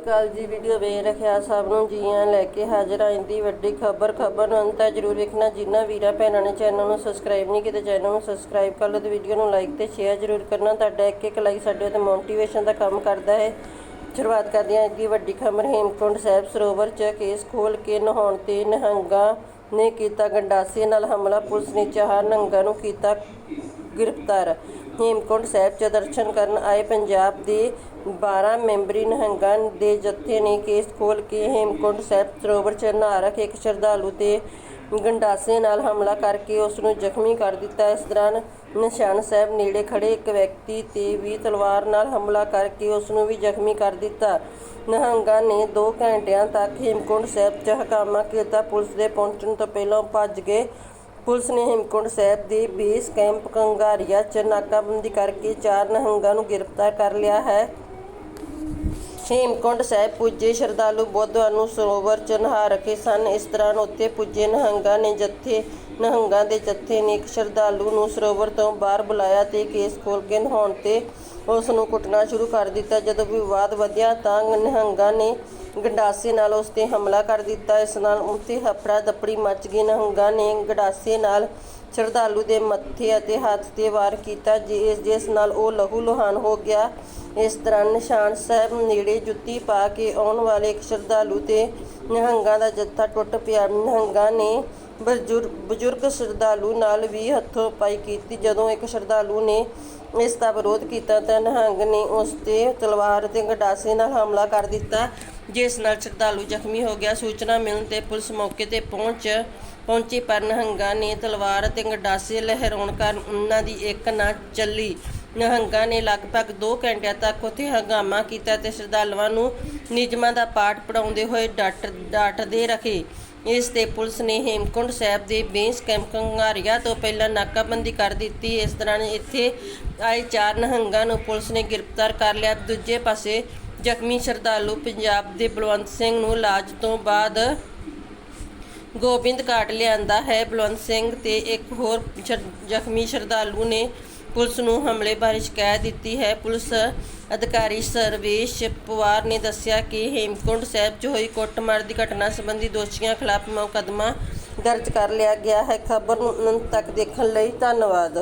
ਅਕਾਲ ਜੀ ਵੀਡੀਓ ਵੇਖ ਰੱਖਿਆ, ਸਭ ਨੂੰ ਜੀਆਂ ਲੈ ਕੇ ਹਾਜ਼ਰ ਆਂ। ਦੀ ਵੱਡੀ ਖਬਰ ਖਬਰ ਨੂੰ ਅੰਤ ਤੱਕ ਜਰੂਰ ਵੇਖਣਾ। ਜਿਨ੍ਹਾਂ ਵੀਰਾਂ ਭੈਣਾਂ ਨੇ ਚੈਨਲ ਨੂੰ ਸਬਸਕ੍ਰਾਈਬ ਨਹੀਂ ਕੀਤਾ, ਚੈਨਲ ਨੂੰ ਸਬਸਕ੍ਰਾਈਬ ਕਰ ਲਓ ਤੇ ਵੀਡੀਓ ਨੂੰ ਲਾਈਕ ਤੇ ਸ਼ੇਅਰ ਜਰੂਰ ਕਰਨਾ। ਤੁਹਾਡਾ ਇੱਕ ਇੱਕ ਲਾਈਕ ਸਾਡੇ ਤੇ ਮੋਟੀਵੇਸ਼ਨ ਦਾ ਕੰਮ ਕਰਦਾ ਹੈ। ਸ਼ੁਰੂਆਤ ਕਰਦੇ ਹਾਂ ਅੱਜ ਦੀ ਵੱਡੀ ਖਬਰ। ਹੇਮਕੁੰਡ ਸਾਹਿਬ ਸਰੋਵਰ 'ਚ ਕੇਸ ਖੋਲ ਕੇ ਨਹਾਉਣ ਤੇ ਨਿਹੰਗਾਂ ਨੇ ਕੀਤਾ ਗੰਡਾਸੇ ਨਾਲ ਹਮਲਾ। ਪੁਲਿਸ ਨੇ ਚਾਰ ਨਿਹੰਗਾਂ ਨੂੰ ਕੀਤਾ ਗ੍ਰਿਫਤਾਰ। ਹੇਮਕੁੰਟ ਸਾਹਿਬ 'ਚ ਦਰਸ਼ਨ ਕਰਨ ਆਏ ਪੰਜਾਬ ਦੇ 12 ਮੈਂਬਰੀ ਨਿਹੰਗਾਂ ਦੇ ਜੱਥੇ ਨੇ ਕੇਸ ਖੋਲ ਕੇ ਹੇਮਕੁੰਟ ਸਾਹਿਬ ਸਰੋਵਰ 'ਚ ਨਹਾ ਰਹੇ ਇੱਕ ਸ਼ਰਧਾਲੂ ਤੇ ਗੰਡਾਸੇ ਨਾਲ ਹਮਲਾ ਕਰਕੇ ਉਸ ਨੂੰ ਜ਼ਖਮੀ ਕਰ ਦਿੱਤਾ। ਇਸ ਦੌਰਾਨ ਨਿਸ਼ਾਨ ਸਾਹਿਬ ਨੇੜੇ ਖੜੇ ਇੱਕ ਵਿਅਕਤੀ ਤੇ ਵੀ ਤਲਵਾਰ ਨਾਲ ਹਮਲਾ ਕਰਕੇ ਉਸ ਨੂੰ ਵੀ ਜ਼ਖਮੀ ਕਰ ਦਿੱਤਾ। ਨਿਹੰਗਾਂ ਨੇ 2 ਘੰਟਿਆਂ ਤੱਕ ਹੇਮਕੁੰਟ ਸਾਹਿਬ 'ਚ ਹਕਾਮਾ ਕੀਤਾ। ਪੁਲਿਸ ਦੇ ਪਹੁੰਚਣ ਤੋਂ ਪਹਿਲਾਂ ਭੱਜ ਗਏ। ਪੁਲਿਸ ਨੇ ਹੇਮਕੁੰਟ ਸਾਹਿਬ ਦੇ ਬੇਸ ਕੈਂਪ ਕੰਗਾਰੀਆ 'ਚ ਨਾਕਾਬੰਦੀ ਕਰਕੇ ਚਾਰ ਨਿਹੰਗਾਂ ਨੂੰ ਗ੍ਰਿਫਤਾਰ ਕਰ ਲਿਆ ਹੈ। ਹੇਮਕੁੰਟ ਸਾਹਿਬ ਪੁੱਜੇ ਸ਼ਰਧਾਲੂ ਬੁੱਧਵਾਰ ਨੂੰ ਸਰੋਵਰ 'ਚ ਨਹਾ ਰਹੇ ਸਨ। ਇਸ ਦੌਰਾਨ ਉੱਥੇ ਪੁੱਜੇ ਨਿਹੰਗਾਂ ਨੇ ਜੱਥੇ, ਨਿਹੰਗਾਂ ਦੇ ਜੱਥੇ ਨੇ ਇੱਕ ਸ਼ਰਧਾਲੂ ਨੂੰ ਸਰੋਵਰ ਤੋਂ ਬਾਹਰ ਬੁਲਾਇਆ ਤੇ ਕੇਸ ਖੋਲ ਕੇ ਨਹਾਉਣ ਤੇ ਉਸ ਨੂੰ ਕੁੱਟਣਾ ਸ਼ੁਰੂ ਕਰ ਦਿੱਤਾ। ਜਦੋਂ ਵਿਵਾਦ ਵਧਿਆ ਤਾਂ ਨਿਹੰਗਾਂ ਨੇ ਗੰਡਾਸੇ ਨਾਲ ਉਸ ਤੇ ਹਮਲਾ ਕਰ ਦਿੱਤਾ। ਇਸ ਨਾਲ ਉੱਤੇ ਹਫੜਾ ਦਪੜੀ ਮਚ ਗਈ। ਨਿਹੰਗਾਂ ਨੇ ਗੰਡਾਸੇ ਨਾਲ ਸ਼ਰਧਾਲੂ ਦੇ ਮੱਥੇ ਅਤੇ ਹੱਥ ਤੇ ਵਾਰ ਕੀਤਾ। ਜਿਸ ਜਿਸ ਨਾਲ ਉਹ ਲਹੂ ਲੁਹਾਨ ਹੋ ਗਿਆ। ਇਸ ਦੌਰਾਨ ਨਿਸ਼ਾਨ ਸਾਹਿਬ ਨੇੜੇ ਜੁੱਤੀ ਪਾ ਕੇ ਆਉਣ ਵਾਲੇ ਇੱਕ ਸ਼ਰਧਾਲੂ ਤੇ ਨਿਹੰਗਾਂ ਦਾ ਜੱਥਾ ਟੁੱਟ ਪਿਆ। ਨਿਹੰਗਾਂ ਨੇ ਬਜ਼ੁਰਗ ਬਜ਼ੁਰਗ ਸ਼ਰਧਾਲੂ ਨਾਲ ਵੀ ਹੱਥੋਂ ਪਾਈ ਕੀਤੀ। ਜਦੋਂ ਇੱਕ ਸ਼ਰਧਾਲੂ ਨੇ ਇਸ ਦਾ ਵਿਰੋਧ ਕੀਤਾ ਤਾਂ ਨਿਹੰਗ ਨੇ ਉਸ ਤੇ ਤਲਵਾਰ ਤੇ ਗਡਾਸੇ ਨਾਲ ਹਮਲਾ ਕਰ ਦਿੱਤਾ। ਜਿਸ ਨਾਲ ਸ਼ਰਧਾਲੂ ਜ਼ਖਮੀ ਹੋ ਗਿਆ। ਸੂਚਨਾ ਮਿਲਣ ਤੇ ਪੁਲਿਸ ਮੌਕੇ ਤੇ ਪਹੁੰਚ ਪਹੁੰਚੀ, ਪਰ ਨਿਹੰਗਾਂ ਨੇ ਤਲਵਾਰ ਅਤੇ ਗੰਡਾਸੇ ਲਹਿਰਾਉਣ ਕਾਰਨ ਉਹਨਾਂ ਦੀ ਇੱਕ ਨਾ ਚੱਲੀ। ਨਿਹੰਗਾਂ ਨੇ ਲਗਭਗ 2 ਘੰਟਿਆਂ ਤੱਕ ਉੱਥੇ ਹੰਗਾਮਾ ਕੀਤਾ ਤੇ ਸ਼ਰਧਾਲੂਆਂ ਨੂੰ ਨਿਯਮਾਂ ਦਾ ਪਾਠ ਪੜਾਉਂਦੇ ਹੋਏ ਡਾਟ ਡਾਟਦੇ ਰੱਖੇ ਇਸ ਤੇ ਪੁਲਿਸ ਨੇ ਹੇਮਕੁੰਡ ਸਾਹਿਬ ਦੇ ਬੇਸ ਕੈਂਪ ਕੰਗਾਰੀਆ ਤੋਂ ਪਹਿਲਾਂ ਨਾਕਾਬੰਦੀ ਕਰ ਦਿੱਤੀ। ਇਸ ਦੌਰਾਨ ਇੱਥੇ ਆਏ ਚਾਰ ਨਿਹੰਗਾਂ ਨੂੰ ਪੁਲਿਸ ਨੇ ਗ੍ਰਿਫਤਾਰ ਕਰ ਲਿਆ। ਦੂਜੇ ਪਾਸੇ ਜ਼ਖਮੀ ਸ਼ਰਧਾਲੂ ਪੰਜਾਬ ਦੇ ਬਲਵੰਤ ਸਿੰਘ ਨੂੰ ਇਲਾਜ ਤੋਂ ਬਾਅਦ ਗੋਬਿੰਦ ਘਾਟ ਲਿਆਂਦਾ ਹੈ। ਬਲਵੰਤ ਸਿੰਘ ਤੇ ਇੱਕ ਹੋਰ ਜ਼ਖਮੀ ਸ਼ਰਧਾਲੂ ਨੇ ਪੁਲਿਸ ਨੂੰ ਹਮਲੇ ਬਾਰੇ ਸ਼ਿਕਾਇਤ ਦਿੱਤੀ ਹੈ। ਪੁਲਿਸ ਅਧਿਕਾਰੀ ਸਰਵੇਸ਼ ਪਵਾਰ ਨੇ ਦੱਸਿਆ ਕਿ ਹੇਮਕੁੰਡ ਸਾਹਿਬ 'ਚ ਹੋਈ ਕੁੱਟਮਾਰ ਦੀ ਘਟਨਾ ਸੰਬੰਧੀ ਦੋਸ਼ੀਆਂ ਖਿਲਾਫ ਮੁਕੱਦਮਾ ਦਰਜ ਕਰ ਲਿਆ ਗਿਆ ਹੈ। ਖਬਰ ਨੂੰ ਅੰਤ ਤੱਕ ਦੇਖਣ ਲਈ ਧੰਨਵਾਦ।